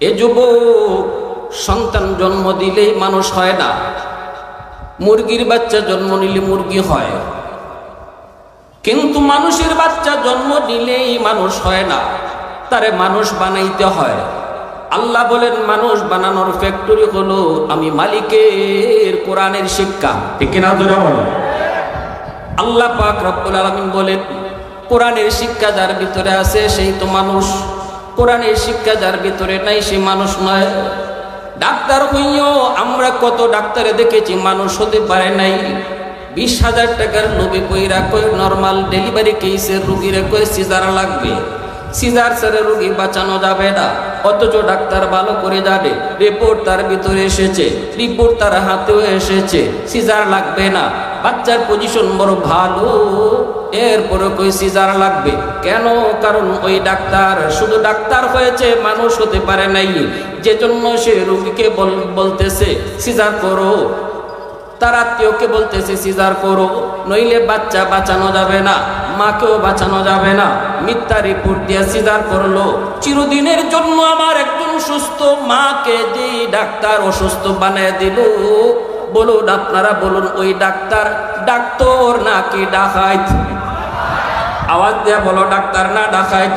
এ যুবক, সন্তান জন্ম দিলেই মানুষ হয় না। মুরগির বাচ্চা জন্ম নিলে মুরগি হয়। কিন্তু মানুষের বাচ্চা জন্ম নিলেই মানুষ হয় না। তারে মানুষ বানাইতে হয়। আল্লাহ বলেন, মানুষ বানানোর ফ্যাক্টরি হলো আমি মালিকের কোরআনের শিক্ষা। ঠিক বলো আল্লাহ পাক রব্বুল আলামিন বলেন, কোরআনের শিক্ষা যার ভিতরে আছে, সেই তো মানুষ। কোরআনের শিক্ষা যার ভিতরে নাই, সে মানুষ নয়। ডাক্তার হইও আমরা কত ডাক্তারে দেখেছি, মানুষ হতে পারে নাই। বিশ হাজার টাকার লোভে কইরা কই নর্মাল ডেলিভারি কেসের রুগীরা কই সিজার লাগবে। সিজার সারে রুগী বাঁচানো যাবে না, অথচ ডাক্তার ভালো করে যাবে রিপোর্ট তার ভিতরে এসেছে রিপোর্ট তার হাতেও এসেছে সিজার লাগবে না। বাচ্চার পজিশন বড় ভালো। এরপরে কই সিজার লাগবে। কেন? কারণ ওই ডাক্তার, শুধু ডাক্তার হয়েছে, মানুষ হতে পারে নাই। যে জন্য সে রুগীকে বল- বলতেছে, সিজার করো। তার আত্মীয়কে বলতেছে, সিজার করো। নইলে বাচ্চা বাঁচানো যাবে না, মাকেও বাঁচানো যাবে না। মিথ্যা রিপোর্ট দিয়ে সিজার করল। চিরদিনের জন্য আমার একজন সুস্থ মাকে যে ডাক্তার অসুস্থ বানিয়ে দিল। বলুন, আপনারা বলুন, ওই ডাক্তার ডাক্তার নাকি ডাকাইত আওয়াজ দেয়া বলো, ডাক্তার না ডাকাইত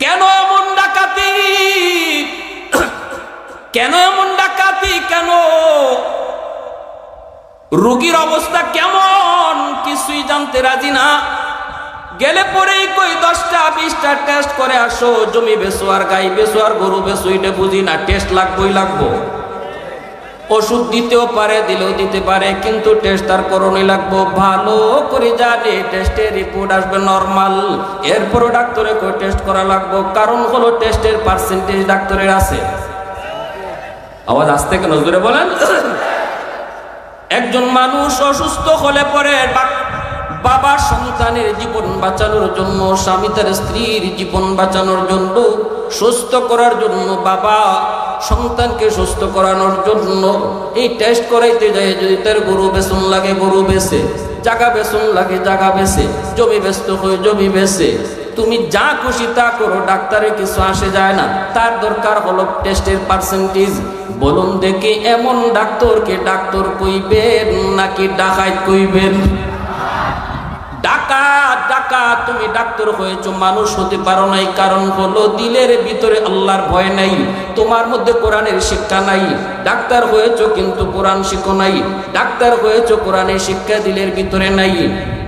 কেন এমন ডাকাতি? কেন এমন ডাকাতি? কেন? রুগীর অবস্থা কেমন? কিছুই জানতে রাজি না। গেলে পরেই কই দশটা, বিশটা টেস্ট করে আসো, জমি বেসো আর গাই বেসো আর গরু বেসো এটা বুঝি না টেস্ট লাগবোই লাগবো। ওষুধ দিতেও পারে, দিলেও দিতে পারে, কিন্তু টেস্ট তার করণই লাগবো। ভালো করে জানে টেস্টের রিপোর্ট আসবে নর্মাল এরপরও ডাক্তারে কই টেস্ট করা লাগবো, কারণ হলো টেস্টের পার্সেন্টেজ ডাক্তারের আছে। আওয়াজ আসতে কেন? জোরে বলেন। একজন মানুষ অসুস্থ হলে পরে ডাক- বাবা সন্তানের জীবন বাঁচানোর জন্য, স্বামী তার স্ত্রীর জীবন বাঁচানোর জন্য, সুস্থ করার জন্য, বাবা সন্তানকে সুস্থ করানোর জন্য এই টেস্ট করাইতে যায়। যদি তার গরু বেসন লাগে, গরু বেছে জাগা বেসন লাগে, জাগা বেছে জমি ব্যস্ত হয়ে জমি বেছে তুমি যা খুশি তা করো, ডাক্তারের কিছু আসে যায় না। তার দরকার হলো টেস্টের পার্সেন্টেজ বলুন দেখি, এমন ডাক্তারকে ডাক্তার কইবেন নাকি ডাকাইত কইবেন? তুমি ডাক্তার হয়েছো, মানুষ হতে পারো নাই। কারণ হলো দিলের ভিতরে আল্লাহর ভয় নাই, তোমার মধ্যে কোরআনের শিক্ষা নাই। ডাক্তার হয়েছো কিন্তু কোরআন শিখো নাই। ডাক্তার হয়েছো, কোরআনের শিক্ষা দিলের ভিতরে নাই।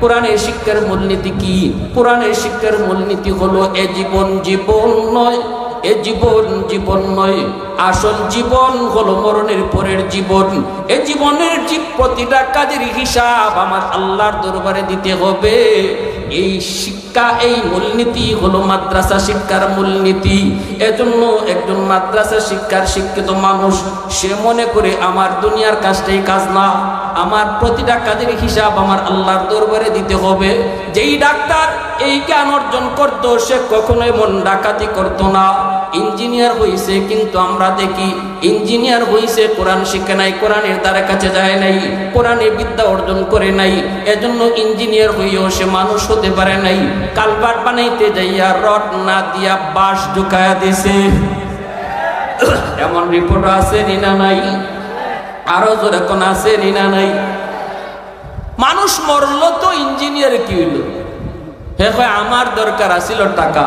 কোরআনের শিক্ষার মূলনীতি কি? কোরআনের শিক্ষার মূলনীতি হলো এ জীবন জীবন নয়, এ জীবন জীবন নয়। আসল জীবন হলো মরণের পরের জীবন। এ জীবনের জীব প্রতিটা কাজের হিসাব আমার আল্লাহর দরবারে দিতে হবে। এই শিক্ষা, এই মূলনীতি হলো মাদ্রাসা শিক্ষার মূলনীতি। এজন্য একজন মাদ্রাসা শিক্ষার শিক্ষিত মানুষ, সে মনে করে, আমার দুনিয়ার কাজটাই কাজ না। আমার প্রতিটা কাজের হিসাব আমার আল্লাহর দরবারে দিতে হবে। যেই ডাক্তার এই জ্ঞান অর্জন করতো, সে কখনোই মন ডাকাতি করতো না। ইঞ্জিনিয়ার হইছে, কিন্তু আমরা দেখি ইঞ্জিনিয়ার হইছে, কোরআন শিখে নাই, কোরআনের দ্বারা কাছে যায় নাই, কোরআনে বিদ্যা অর্জন করে নাই, এজন্য ইঞ্জিনিয়ার হইও সে মানুষ হতে পারে নাই। কালবাট বানাইতে যাইয়া রড না দিয়া বাঁশ ঢুকায়া দিছে। এমন রিপোর্ট আছে নিনা নাই? আরও জোরে কোন আছে নিনা নাই? মানুষ মরল তো ইঞ্জিনিয়ার কি হইল? হে আমার দরকার আছিল টাকা,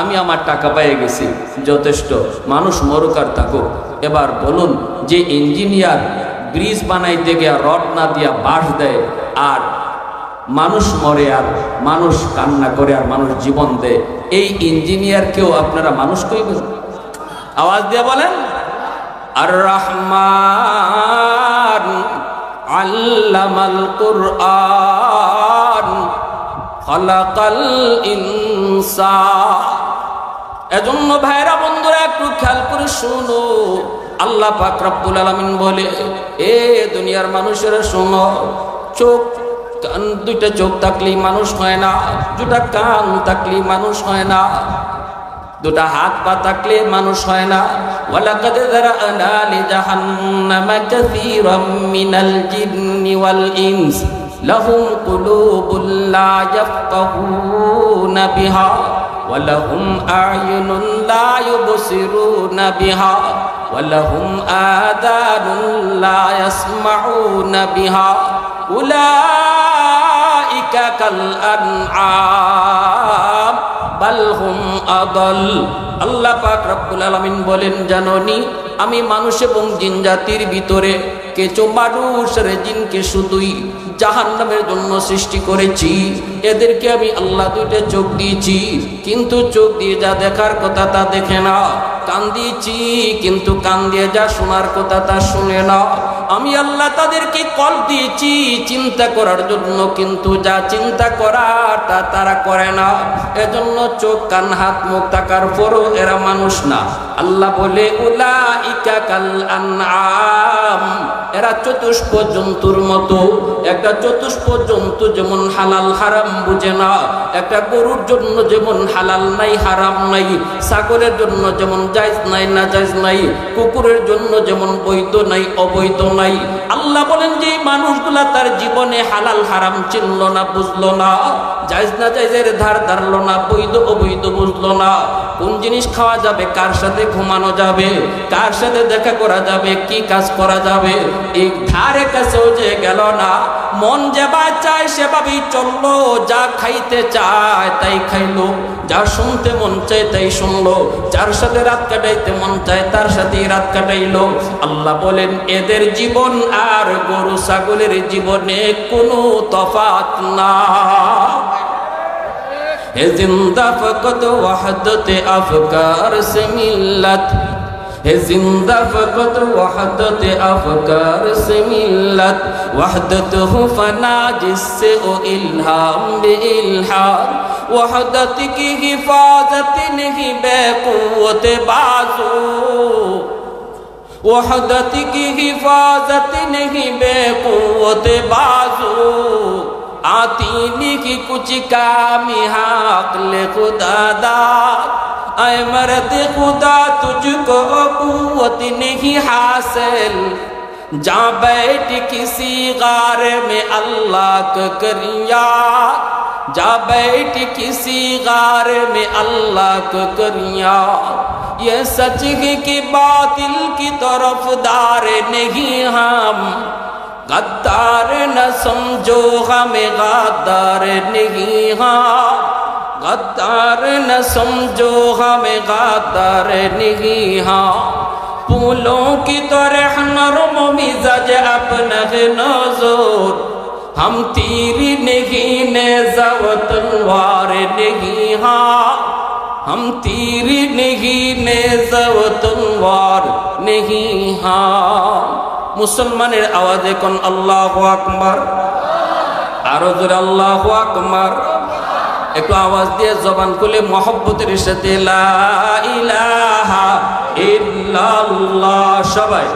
আমি আমার টাকা পেয়ে গেছি, যথেষ্ট, মানুষ মরুক আর থাকুক। এবার বলুন, যে ইঞ্জিনিয়ার ব্রিজ বানাইতে গিয়া রড না দিয়া বাঁশ দেয়, আর মানুষ মরে আর মানুষ কান্না করে আর মানুষ জীবন দেয়, এই ইঞ্জিনিয়ারকেও আপনারা মানুষ কইবেন আওয়াজ দিয়ে বলেন। আর রহমান আল্লামাল কুরআন। খলাকাল ইনসান এজন্য ভাইরা বন্ধুরা, একটু খেয়াল করে শুনো। আল্লাহ পাক রব্বুল আলামিন বলে, এ দুনিয়ার মানুষেরা শোনো, চোখ, কান, দুইটা চোখ থাকলেই মানুষ হয় না, দুটা কান থাকলেই মানুষ হয় না, দুটা হাত পা থাকলে মানুষ হয় না। ওয়ালাকাদ যারানা লিজাহান্নামা কাসীরাম মিনাল জিন্নি ওয়াল ইনস। লাহুম কুলুবুল লা ইয়াফকাহুনা বিহা ولهم أعين لا يبصرون بها ولهم آذان لا يسمعون بها أولئك كالأنعام بل هم أضل আল্লাহ পাক রব্বুল আলামিন বলেন জাননি আমি মানুষ এবং জিন জাতির ভিতরে কিছু মানুষের জিনকে শুধুই জাহান্নামের জন্য সৃষ্টি করেছি। এদেরকে আমি আল্লাহ দুইটা চোখ দিয়েছি, কিন্তু চোখ দিয়ে যা দেখার কথা তা দেখে না। কান দিয়েছি, কিন্তু কান দিয়ে যা শোনার কথা তা শুনে না। আমি আল্লাহ তাদেরকে কল দিয়েছি, চিন্তা করার জন্য, কিন্তু যা চিন্তা করার তা তারা করে না। এজন্য চোখ, কান, হাত, মুখ থাকার পরও এরা মানুষ না। আল্লাহ বলে উলা ইকা কাল আনআম। এরা চতুষ্প জন্তুর মতো। একটা চতুষ্প জন্তু যেমন হালাল হারাম বুঝে না, একটা গরুর জন্য যেমন হালাল নাই, হারাম নাই, সাগরের জন্য যেমন জায়জ নাই, না জায়জ নাই, কুকুরের জন্য যেমন বৈধ নাই, অবৈধ নাই। আল্লাহ বলেন যে মানুষগুলা তার জীবনে হালাল হারাম চিনল না, বুঝলো না, জায়জ না জায়জের ধার ধারলো না, বৈধ অবৈধ বুঝলো না। কোন জিনিস খাওয়া যাবে, কার সাথে ঘুমানো যাবে, কার সাথে দেখা করা যাবে, কি কাজ করা যাবে, এই ধারে কাছেও যে গেল না মন যেবা চায় সেভাবেই চললো যা খাইতে চায় তাই খাইলো যা শুনতে মন চায় তাই শুনলো যার সাথে রাত কাটাইতে মন চায় তার সাথেই রাত কাটাইলো আল্লাহ বলেন এদের জীবন আর গরু ছাগলের জীবনে কোনো তফাত না है जिंदा फकत वहदत अफकार से मिलत ہے زندہ فقط وحدت افکار سے ملت وحدت ہوں فنا جس سے او الہام بے الحاد وحدت کی حفاظت نہیں بے قوت بازو وحدت کی حفاظت نہیں بے قوت بازو آتینی کی کچھ کام حقل خدا دار ऐ मर्द खुदा तुझको कुवत नहीं हासिल। जा बैठ किसी गार में अल्लाह का करिया। जा बैठ किसी गार में अल्लाह का करिया। ये सच है बातिल की तरफ़ दार नहीं हम। गद्दार न समझो, हमें गद्दार नहीं हाँ। गद्दार न समझो हमें गद्दार नहीं हाँ फूलों की तरह नरम मिजाज अपना नजर हम तीर नहीं नेजवत वार नहीं हाँ हम तीर नहीं नेजवत वार नहीं हाँ মুসলমানের আওয়াজে কোন আল্লাহ আকবার আরো জোরে আল্লাহ আকবার একটু আওয়াজ দিয়ে জবান খুলে মহব্বতের সাথে সবাই।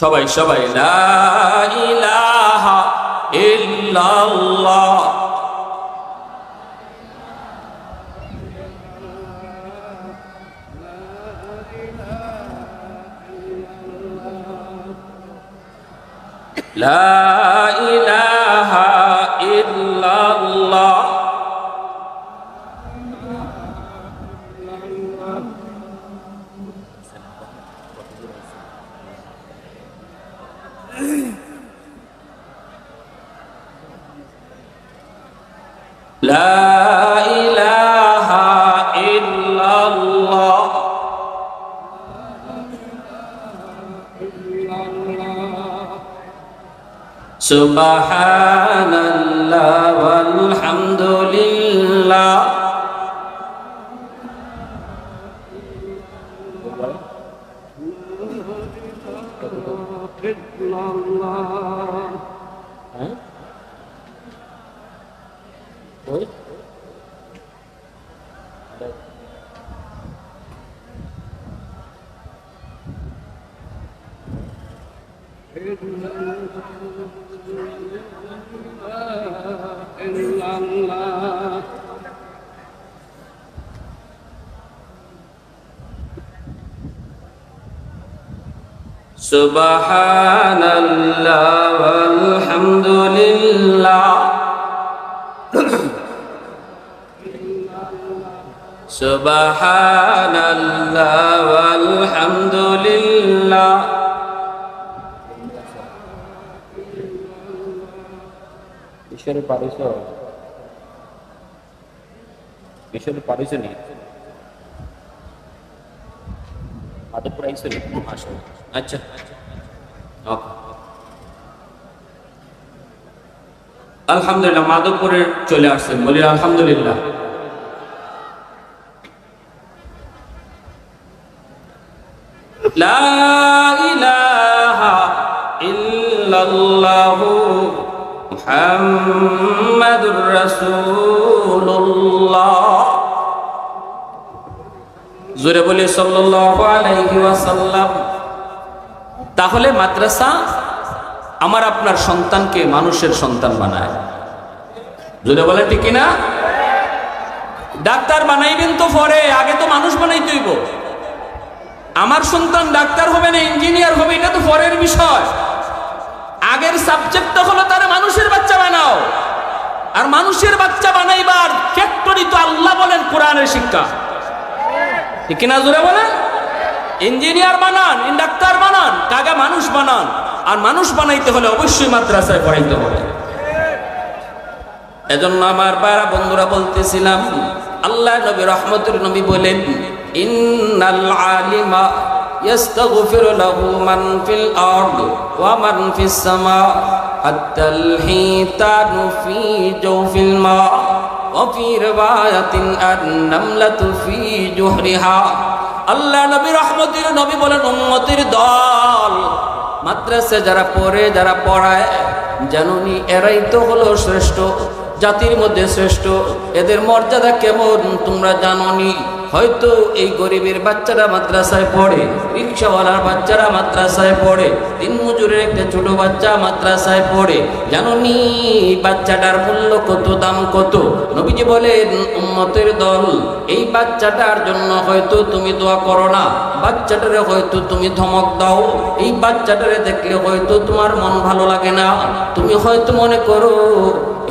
সবাই সবাই লা ইলাহা ইল্লাল্লাহ। লা ইলাহা سبحان سبحان الله والحمد لله سبحان الله والحمد لله ঈশ্বরে পারিস ঈশ্বরে পারিস নি মাধবপুর আইসো নি আসো আচ্ছা। আলহামদুলিল্লাহ মাধবপুরে চলে আসছেন। বলি আলহামদুলিল্লাহ। জোরে বলি সাল্লাল্লাহু আলাইহি ওয়াসাল্লাম। তাহলে মাদ্রাসা আমার আপনার সন্তানকে মানুষের সন্তান বানায়। যদি বলে ঠিক না ডাক্তার বানাইবেন তো পরে, আগে তো মানুষ বানাইতে হইব। আমার সন্তান ডাক্তার হবে না, ইঞ্জিনিয়ার হবে, এটা তো পরের বিষয়। আগের সাবজেক্টটা হলো তারা মানুষের বাচ্চা বানাও। আর মানুষের বাচ্চা বানাইবার ফ্যাক্টরি তো আল্লাহ বলেন, কোরআনের শিক্ষা। ঠিক কিনা জোরে বলেন? ইঞ্জিনিয়ার বানান ডাক্তার বানান কাগে মানুষ বানান আর মানুষ বানাইতে হলে অবশ্যই মাদ্রাসায় পড়াইতে হবে এজন্য আমার বারা বন্ধুরা বলতেছিলাম আল্লাহ নবী রহমতুর নবী বলেন ইন্নাল আলিমা يستغفر له من في الأرض ومن في السماء حتى الحيتان في جوف الماء وفي رواية النملة في جحرها আল্লাহ নবী রহমতির নবী বলেন উন্নতির দল। মাদ্রাসা যারা পড়ে, যারা পড়ায় জানুনি এরাই তো হলো শ্রেষ্ঠ, জাতির মধ্যে শ্রেষ্ঠ। এদের মর্যাদা কেমন তোমরা জানোনি? হয়তো এই গরিবের বাচ্চারা মাদ্রাসায় পড়ে, রিক্সাওয়ালার বাচ্চারা মাদ্রাসায় পড়ে, তিন মজুরের একটা ছোট বাচ্চা মাদ্রাসায় পড়ে, জানোনি বাচ্চাটার মূল্য কত, দাম কত? নবীজি বলেন, উম্মতের দল, এই বাচ্চাটার জন্য হয়তো তুমি দোয়া করো না, বাচ্চাটারে হয়তো তুমি ধমক দাও, এই বাচ্চাটারে দেখলে হয়তো তোমার মন ভালো লাগে না, তুমি হয়তো মনে করো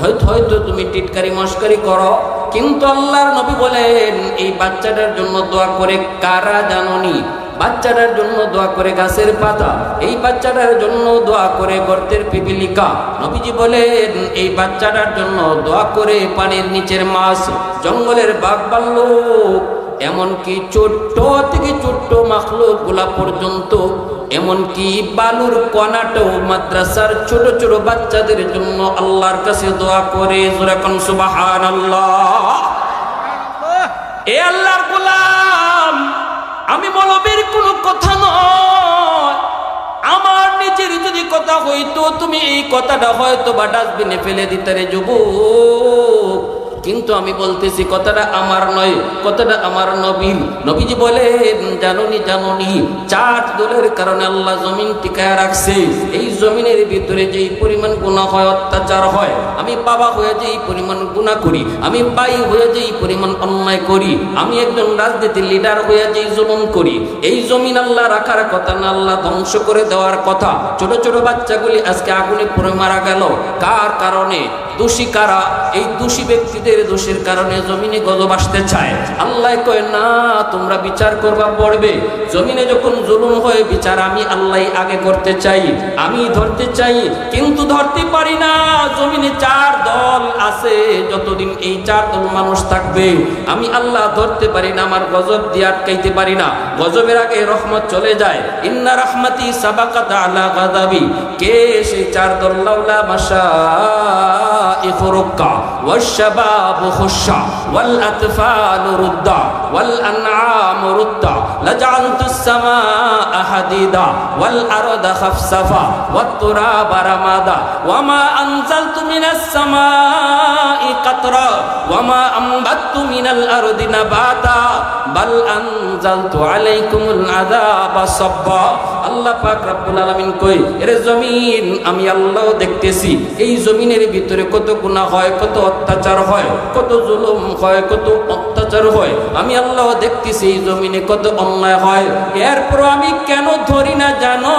হয়তো হয়তো তুমি টিটকারি মস্কারি করো। কিন্তু আল্লাহর নবী বলেন, এই বাচ্চাটার জন্য দোয়া করে কারা জাননি? বাচ্চাটার জন্য দোয়া করে গাছের পাতা, এই বাচ্চাটার জন্য দোয়া করে গর্তের পিপিলিকা। নবীজি বলেন, এই বাচ্চাটার জন্য দোয়া করে পানির নিচের মাছ, জঙ্গলের বাঘ বাল্লুক এমনকি ছোট্ট থেকে ছোট্ট মাখলুকগুলা পর্যন্ত, এমনকি বালুর কণাটাও মাদ্রাসার ছোট ছোট বাচ্চাদের জন্য আল্লাহর কাছে দোয়া করে। আল্লাহ এ আল্লাহর গোলাম, আমি মলবের কোনো কথা নয়। আমার নিজের যদি কথা হইতো, তুমি এই কথাটা হয়তো বা ডাস্টবিনে ফেলে দিতে রে যুবক। কিন্তু আমি বলতেছি, কথাটা আমার নয়, কথাটা আমার নবীন নবীজি বলে জানুনি জানুনি চার দলের কারণে আল্লাহ জমিন টিকায় রাখছে। এই জমিনের ভিতরে যেই পরিমাণ গুণা হয়, অত্যাচার হয়, আমি বাবা হয়ে যেই পরিমাণ গুণা করি, আমি ভাই হয়ে যেই পরিমাণ অন্যায় করি, আমি একজন রাজনীতির লিডার হয়ে যেই জুলুম করি, এই জমিন আল্লাহ রাখার কথা না আল্লাহ ধ্বংস করে দেওয়ার কথা। ছোট ছোট বাচ্চাগুলি আজকে আগুনে পড়ে মারা গেল। কার কারণে? দোষী কারা? এই দোষী ব্যক্তিদের দোষের কারণে জমিনে গজব আসতে চায়। আল্লাহ কয়, না, তোমরা বিচার করবা, পড়বে। জমিনে যখন জুলুম হয়, বিচার আমি আল্লাহ আগে করতে চাই। আমি ধরতে চাই, কিন্তু ধরতে পারি না। জমিনে চার দল আছে, যতদিন এই চার দল মানুষ থাকবে। আমি আল্লাহ ধরতে পারি না, আমার গজব দিয়ে আটকাইতে পারি না। গজবের আগে রহমত চলে যায়। ইন্না রহমাতি সাবাকাত আলা গাদাবি কে সেই চার দল? লাউলা মাশা ركع والشباب خشع والأطفال ردا والأنعام ردا لجعلت السماء حديدا والأرض خفصفا والتراب رمادا وما أنزلت من السماء قطرا وما أنبت من الأرض نباتا بل أنزلت عليكم العذاب صبا আল্লাহ পাক রাব্বুল আলামিন কই, এরে জমিন, আমি আল্লাহ দেখতেছি। এই জমিনের ভিতরে কত গুনাহ হয়, কত অত্যাচার হয়, কত জুলুম হয়, কত অত্যাচার হয়। আমি আল্লাহ দেখতেছি, এই জমিনে কত অন্যায় হয়। এরপর আমি কেন ধরি না জানো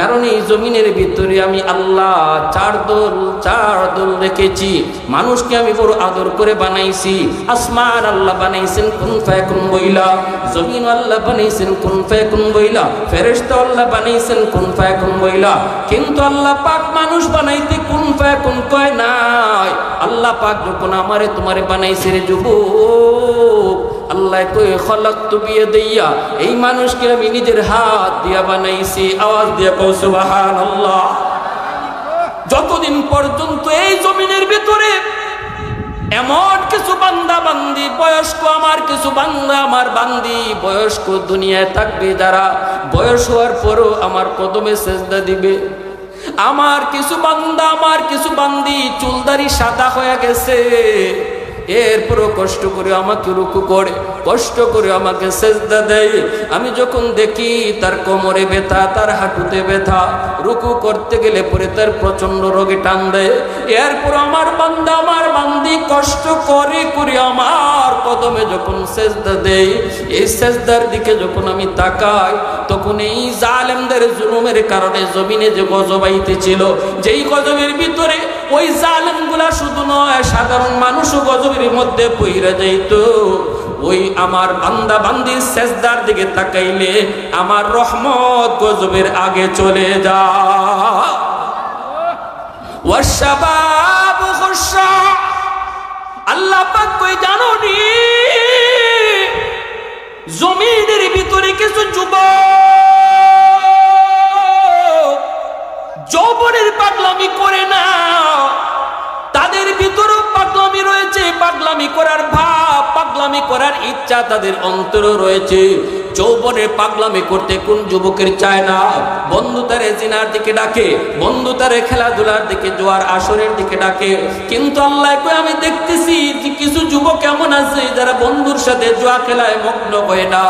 কারণ এই জমিনের ভিতরে আমি আল্লাহ চার দোল চার দোল রেখেছি। মানুষকে আমি বড় আদর করে বানাইছি। আসমান আল্লাহ বানাইছেন, কোন ফায়াকুন বইলা জমিন আল্লাহ বানাইছেন, কোন ফায়াকুন বইলা ফেরেশতা আল্লাহ বানাইছেন, কোন ফায়াকুন বইলা কিন্তু আল্লাহ পাক মানুষ বানাইতে কোন ফায়াকুন কয় নাই। আল্লাহ পাক যখন আমারে তোমারে বানাইছে রে যুবক আল্লাহ কই খলাক তু বিয়ে দিয়া এই মানুষকে আমি নিজের হাত দিয়া বানাইছি। আওয়াজ দিয়া কৌ সুবহানাল্লাহ। যতদিন পর্যন্ত এই জমিনের ভিতরে এমন কিছু বান্দা বান্দি বয়স্ক আমার, কিছু বান্দা আমার বান্দি, বয়স্ক দুনিয়ায় থাকবে যারা, বয়স হওয়ার পরও আমার কদমে সেজদা দিবে। আমার কিছু বান্দা, আমার কিছু বান্দি, চুলদারি সাদা হয়ে গেছে। এরপরও কষ্ট করে আমাকে রুকু করে, কষ্ট করে আমাকে সেজদা দেয়। আমি যখন দেখি তার কোমরে ব্যথা, তার হাঁটুতে ব্যথা, রুকু করতে গেলে পরে তার প্রচণ্ড রোগে টান দেয়। এরপর আমার বান্দা, আমার বান্দি কষ্ট করে করে আমার কদমে যখন সেজদা দেয়, এই সেজদার দিকে যখন আমি তাকাই, তখন এই জালেমদের জুলুমের কারণে জমিনে যে গজবাইতে ছিল যেই গজবের ভিতরে ওই জালেমগুলা শুধু নয়, সাধারণ মানুষও গজবের মধ্যে পইরা যাইতো। ওই আমার বান্দা বান্দির সেজদার দিকে তাকাইলে আমার রহমত গজবের আগে চলে যা। যৌবনের পাগলামি করে না। করার ইচ্ছা তাদের অন্তরও রয়েছে। যৌবনের পাগলামি করতে কোন যুবকের চায় না? বন্ধু তারে জিনার দিকে ডাকে, বন্ধু তারে খেলাধুলার দিকে, জোয়ার আসরের দিকে ডাকে। কিন্তু আল্লাহ আমি দেখতেছি কিছু যুবক এমন আছে যারা বন্ধুর সাথে জোয়া খেলায় মগ্ন হয় না,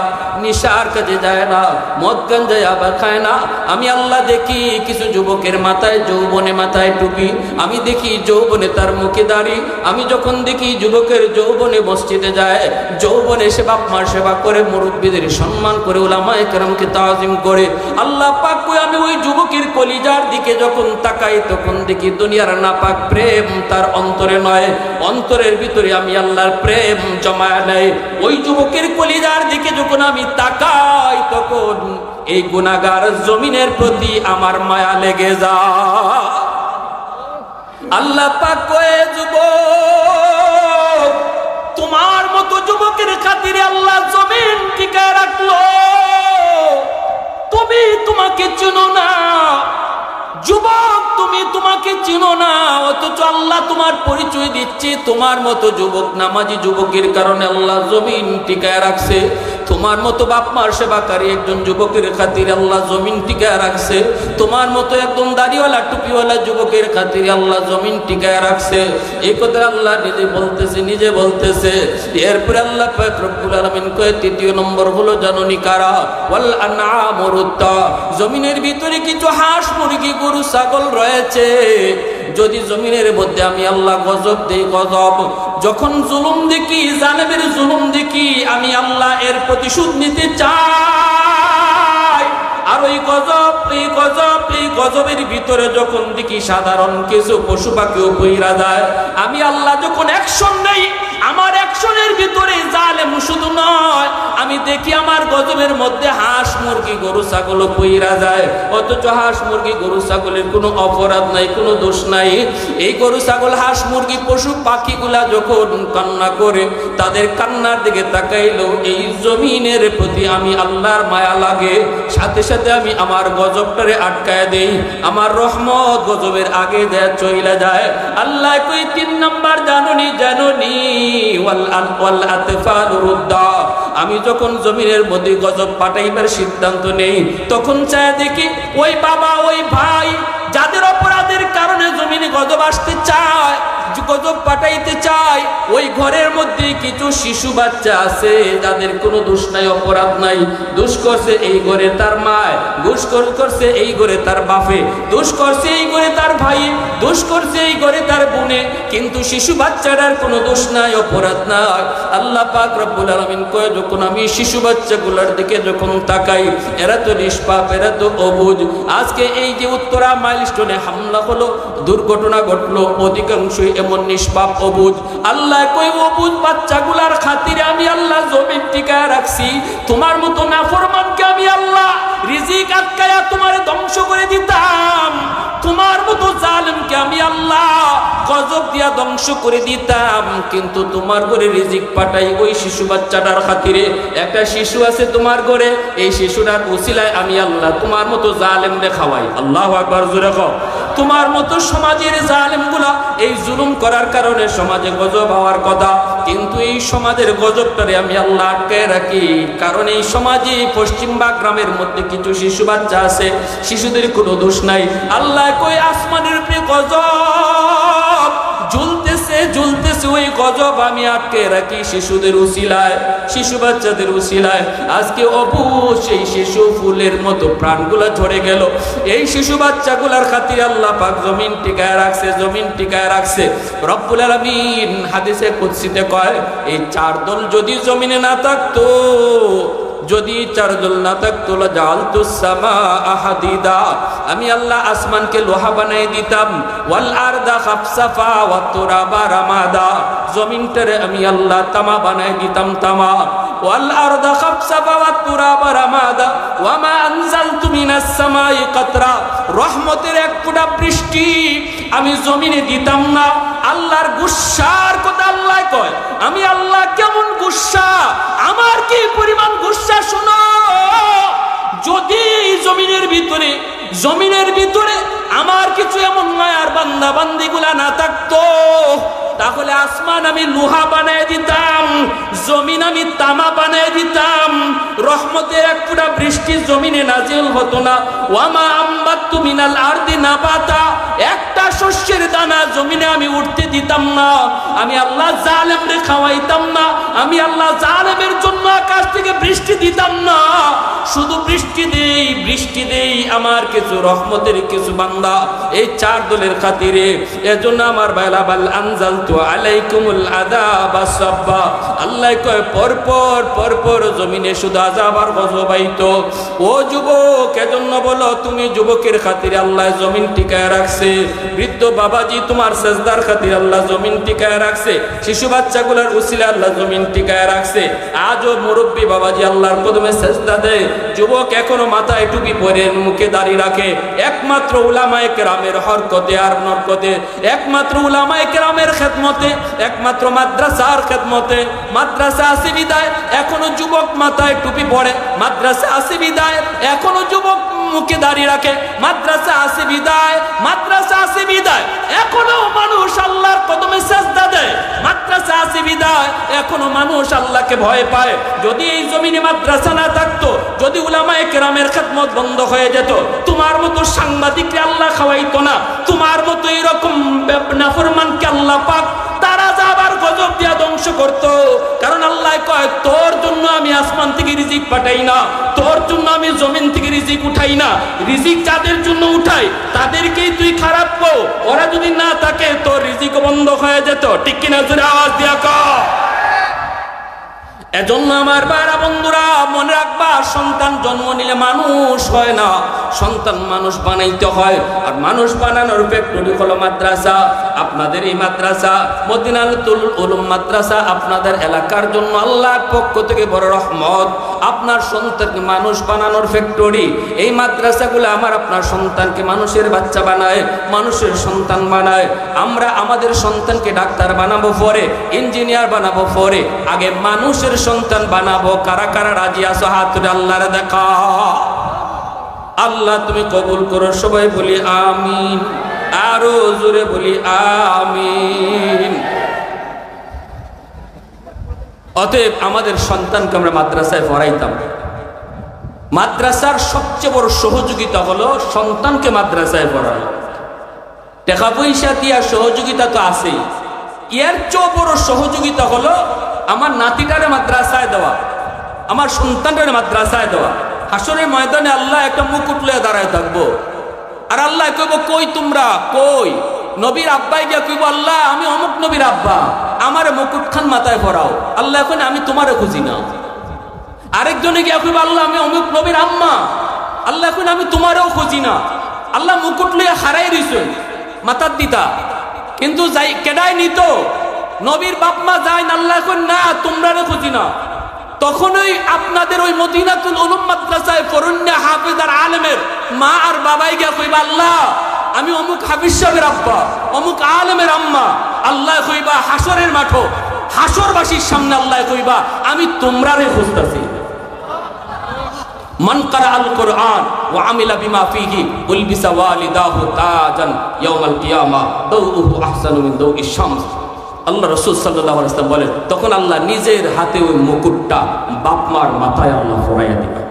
নিশার কাজে যায় না, মদ গাঞ্জায় আবার খায় না। আমি আল্লাহ দেখি কিছু যুবকের মাথায় যৌবনে মাথায় টুপি, আমি দেখি যৌবনে তার মুখে দাঁড়ি। আমি যখন দেখি যুবকের যৌবনে মসজিদে যায়, যৌবনে সে বাপ মার সেবা করে, মুরব্বীদের সম্মান করে ওলামায় কেরামকে তাজিম করে। আল্লাহ পাক কই, আমি ওই যুবকের কলিজার দিকে যখন তাকাই, তখন দেখি দুনিয়ার নাপাক প্রেম তার অন্তরে নয়। অন্তরের ভিতরে আমি আল্লাহর প্রেম জমায় নেয় ওই যুবকের কলিজার দিকে যখন আমি তাকাই, তখন এই গুনাগার জমিনের প্রতি আমার মায়া লেগে যা আল্লাহ পাক কয়ে যুবক তোমার মতো যুবকের খাতিরে আল্লাহ জমিন টিকায় রাখল। তুমি তোমাকে চিনো না। যুবক, তুমি তোমাকে চিনো না। অথচ আল্লাহ তোমার পরিচয় দিচ্ছে। তোমার মতো যুবক, নামাজি যুবকের কারণে আল্লাহ জমিন টিকায় রাখছে। তোমার মতো বাপ মার সেবাকারী একজন যুবকের খাতির আল্লাহ জমিন টিকায় রাখছে। তোমার মতো একদম দাড়িওয়ালা, টুপিওয়ালা যুবকের খাতির আল্লাহ জমিন টিকায় রাখছে। এই কথা আল্লাহ নিজে বলতেছে নিজে বলতেছে। এরপরে আল্লাহ রব্বুল আলামিন কয়ে, তৃতীয় নম্বর হলো জাননি কারা? ওয়াল জমিনের ভিতরে কিছু হাঁস, মুরগি, গরু, ছাগল রয়েছে। যদি জমিনের মধ্যে আমি আল্লাহ গজব দেই, গজব। যখন জুলুম দেখি জানেবের জুলুম দেখি, আমি আল্লাহ এর প্রতিশোধ নিতে চাই। আর ওই গজব, এই গজব, এই গজবের ভিতরে যখন দেখি সাধারণ কিছু পশু পাখিও বইরা যায়, আমি আল্লাহ যখন অ্যাকশন নেই আমার অ্যাকশনের ভিতরে জালেম শুধু নয়, আমি দেখি আমার গজবের মধ্যে হাঁস মুরগি, গরু, ছাগল বইরা যায়। অথচ হাঁস মুরগি, গরু, ছাগলের কোনো অপরাধ নাই, কোনো দোষ নাই। এই গরু, ছাগল, হাঁস মুরগি, পশু, পাখিগুলা যখন কান্না করে, তাদের কান্নার দিকে তাকাইলো এই জমিনের প্রতি আমি আল্লাহর মায়া লাগে। সাথে সাথে আমি আমার গজবটারে আটকায় দেই। আমার রহমত গজবের আগে দেয়া চইলা যায়। আল্লাহ কই, তিন নাম্বার জানুনি জানুনি। আমি যখন জমিনের মধ্যে গজব পাঠাইবার সিদ্ধান্ত নেই, তখন চায় দেখি ওই বাবা, ওই ভাই, যাদের অপরাধের কারণে জমিনে গজব আসতে চায়। গজব পাঠাইতে চাই। ওই ঘরের মধ্যে কিছু শিশু বাচ্চা আছে, যাদের কোনো দোষ নাই, অপরাধ নাই। দোষ করছে এই ঘরে তার মায়, দোষ করছে এই ঘরে তার বাপে, দোষ করছে এই ঘরে তার ভাই দোষ করছে এই ঘরে তার বোনে। কিন্তু শিশু বাচ্চাটার কোনো দোষ নাই, অপরাধ নাই। আল্লাহ পাক রব্বুল আলামিন কয়, যখন আমি শিশু বাচ্চাগুলোর দিকে যখন তাকাই, এরা তো নিষ্পাপ, এরা তো অবুঝ আজকে এই যে উত্তরা মাইলস্টোনে হামলা হলো, দুর্ঘটনা ঘটলো, অধিকাংশই এমন নিষ্পাপ অবুধ? আল্লাহ কই অবুধ বাচ্চাগুলার খাতিরে আমি আল্লাহ জমিন টিকায় রাখছি। তোমার মতো নাফরমানকে আমি আল্লাহ রিজিক আটকায়া তোমার ধ্বংস করে দিতাম। তোমার মতো জালেমকে আমি আল্লাহ গজব দিয়া ধ্বংস করে দিতাম। কিন্তু তোমার ঘরে রিজিক পাঠাই ওই শিশু বাচ্চাটার খাতিরে একটা শিশু আছে তোমার ঘরে, এই শিশুটার আমি আল্লাহ তোমার মতো জালেম রে খাওয়াই। আল্লাহ আকবার, জোরে তোমার মতো সমাজের জালেমগুলা এই জুলুম করার কারণে সমাজে গজব হওয়ার কথা, কিন্তু এই সমাজের গজবটারে আমি আল্লাহ আটকে রাখি। কারণ এই সমাজে পশ্চিমবা গ্রামের মধ্যে কিছু শিশু বাচ্চা আছে, শিশুদের কোনো দোষ নাই। আল্লাহ কই আসমানের উপরে গজব ঝুলতেছে ঝুলতেছে ওই গজব, আমি আটকে রাখি শিশুদের উসিলায়, শিশু বাচ্চাদের উসিলায়। আজকে অবুজ সেই শিশু ফুলের মতো প্রাণগুলা ঝরে গেল। এই শিশু বাচ্চাগুলার খাতির আল্লাহ পাক জমিন টিকায় রাখছে, জমিন টিকায় রাখছে। রব্বুল আলামিন হাদিসে কুদসিতে কয়, এই চার দল যদি জমিনে না থাকতো যদি চারদল না থাকতো জালতু সামা আহাদিদা। আমি আল্লাহ আসমানকে লোহা বানাই দিতাম। ওয়াল আরদা খাফসাফা ওয়া তুরাবা রামাদা। জমিনটারে আমি আল্লাহ তামা বানাই দিতাম তামা। ওয়াল আরদা খাফসাফা ওয়া তুরাবা রামাদা। ওয়া মা আনজালতু মিনাস সামাই কাতরা। রহমতের এক ফোঁটা বৃষ্টি আমি জমিনে দিতাম না। আল্লাহর গুসার কথা আল্লাহ কয়। আমি আল্লাহ কেমন গুসা? আমার কি পরিমাণ জমিনের ভিতরে আমার কিছু এমন মায়ার বান্দা বান্দিগুলা না থাকতো। তাহলে আসমান আমি লোহা বানায় দিতাম, জমিন আমি তামা বানায় দিতাম। রহমতের এক পুরা বৃষ্টি জমিনে নাজিল হতো না। ওয়ামা আম্বাত্তু মিনাল আরদি নাবাতা, একটা শস্যের দানা জমিনে আমি উঠতে দিতাম না। আমি আল্লাহ জালেমরে খাওয়াইতাম না। আমি আল্লাহ জালেমের জন্য আকাশ থেকে বৃষ্টি দিতাম না। শুধু বৃষ্টি দেই বৃষ্টি দেই, আমার কিছু রহমতের কিছু বান্দা এই চার দলের খাতিরে। এজন্য আমার বেলা বাল আনজাল তো আলাইকুমুল আদাব সাব্বা। আল্লাহ ও আল্লাহ জমিন টিকায় রাখছে। শিশু আজও মুরব্বী বাবাজি আল্লাহর কদমে সেজদা দেয়। যুবক এখনও মাথায় টুপি পরে মুখে দাড়ি রাখে। একমাত্র উলামায়ে কেরামের হরকতে আর নরকতে। একমাত্র উলামায়ে কেরামের খেদমতে, একমাত্র মাদ্রাসার খেদমতে। মাদ্রাসা আছে বিদায়, এখনও যুবক মাথায় টুপি পরে মাদ্রাসা আছে বিদায়, এখনও যুবক মুখে দাঁড়িয়ে রাখে। মাদ্রাসা আছে বিদায়, মাদ্রাসা আছে বিদায়, এখনও মানুষ আল্লাহর কদমে সেজদা দেয়। মাদ্রাসা আছে বিদায়, এখনও মানুষ আল্লাহকে ভয় পায়। যদি এই জমিনে মাদ্রাসা না থাকতো, যদি উলামায়ে কেরামের খেদমত বন্ধ হয়ে যেত, তোমার মতো সাংবাদিককে আল্লাহ খাওয়াইতো না, তোমার মতো রিজিক পাঠাই না, তোর জন্য আমি জমিন থেকে রিজিক উঠাই না। রিজিক যাদের জন্য উঠাই, তাদেরকেই তুই খারাপ পো ওরা যদি না থাকে, তোর রিজিক বন্ধ হয়ে যেত। ঠিক কিনা জোরে আওয়াজ দিয়া কর এজন্য আমার বাইরা বন্ধুরা, মনে রাখবা, সন্তান জন্ম নিলে মানুষ হয় না। সন্তান মানুষ বানাইতে হয়। আর মানুষ বানানোর ফ্যাক্টরি হলো মাদ্রাসা। আপনাদের এই মাদ্রাসা, মদিনাতুল উলুম মাদ্রাসা আপনাদের এলাকার জন্য আল্লাহর পক্ষ থেকে বড় রহমত। আপনার সন্তানকে মানুষ বানানোর ফ্যাক্টরি এই মাদ্রাসাগুলো আমার আপনার সন্তানকে মানুষের বাচ্চা বানায়, মানুষের সন্তান বানায়। আমরা আমাদের সন্তানকে ডাক্তার বানাবো পরে, ইঞ্জিনিয়ার বানাবো পরে। আগে মানুষের সন্তান বানাবো। কারা কারা রাজি আছো? হাত আল্লাহরে দেখা। আল্লাহ তুমি কবুল করো, সবাই বলি আমিন। আরও জোরে বলি আমিন। অতএব আমাদের সন্তানকে আমরা মাদ্রাসায় পড়াইতাম। মাদ্রাসার সবচেয়ে বড় সহযোগিতা হলো সন্তানকে মাদ্রাসায় পড়ানো। টাকা পয়সা দিয়া সহযোগিতা তো আছেই। এর চেয়েও বড় সহযোগিতা হলো আমার নাতিটারে মাদ্রাসায় দেওয়া, আমার সন্তানটারে মাদ্রাসায় দেওয়া। হাসরের ময়দানে আল্লাহ একটা মুকুট লয়ে দাঁড়ায় থাকব। আর আল্লাহ কইব, কই তোমরা? কই? নবীর আব্বাই গিয়া কইব, আল্লাহ, আমি অমুক নবীর আব্বা। আমারে মুকুট খান মাথায় পরাও আল্লাহ, এখন আমি তোমারে খুঁজি না আরেকজনে গিয়া কইব, আল্লাহ, আমি অমুক নবীর আম্মা। আল্লাহ, এখন আমি তোমারও খুঁজি না। আল্লাহ, মুকুট লইয়া হারাই দিছেন মাতার দিতা। কিন্তু যাই, কেডাই নিত, নবীর বাপ মা যায়, আল্লাহ, এখন না তোমরা খুঁজি না। তখনই আপনাদের ওই মদিনাতুল উলুম মাদ্রাসায় ফরুন্না হাফিজ আর আলেমের মা আর বাবাই গিয়া কইবা, আল্লাহ আমি অমুক হাবিজ সাহেবের আব্বা, অমুক আলমের আম্মা। আল্লাহ কইবা হাসরের মাঠো হাসরবাসীর সামনে আল্লাহ কইবা, আমি তোমরারে খুঁজতেছি। মান কারা আল কোরআন ওয়া আমিলা বিমা ফিহি উলবিসা ওয়ালিদাহু তাজান ইয়াউমাল কিয়ামা, দাউহু আহসানু মিন দাউই শামস। আল্লাহ রাসূল সাল্লাল্লাহু আলাইহি ওয়াসাল্লাম বলেন, তখন আল্লাহ নিজের হাতে ওই মুকুটটা বাপ মার মাথায় আল্লাহ ফরাইয়া দিবেন।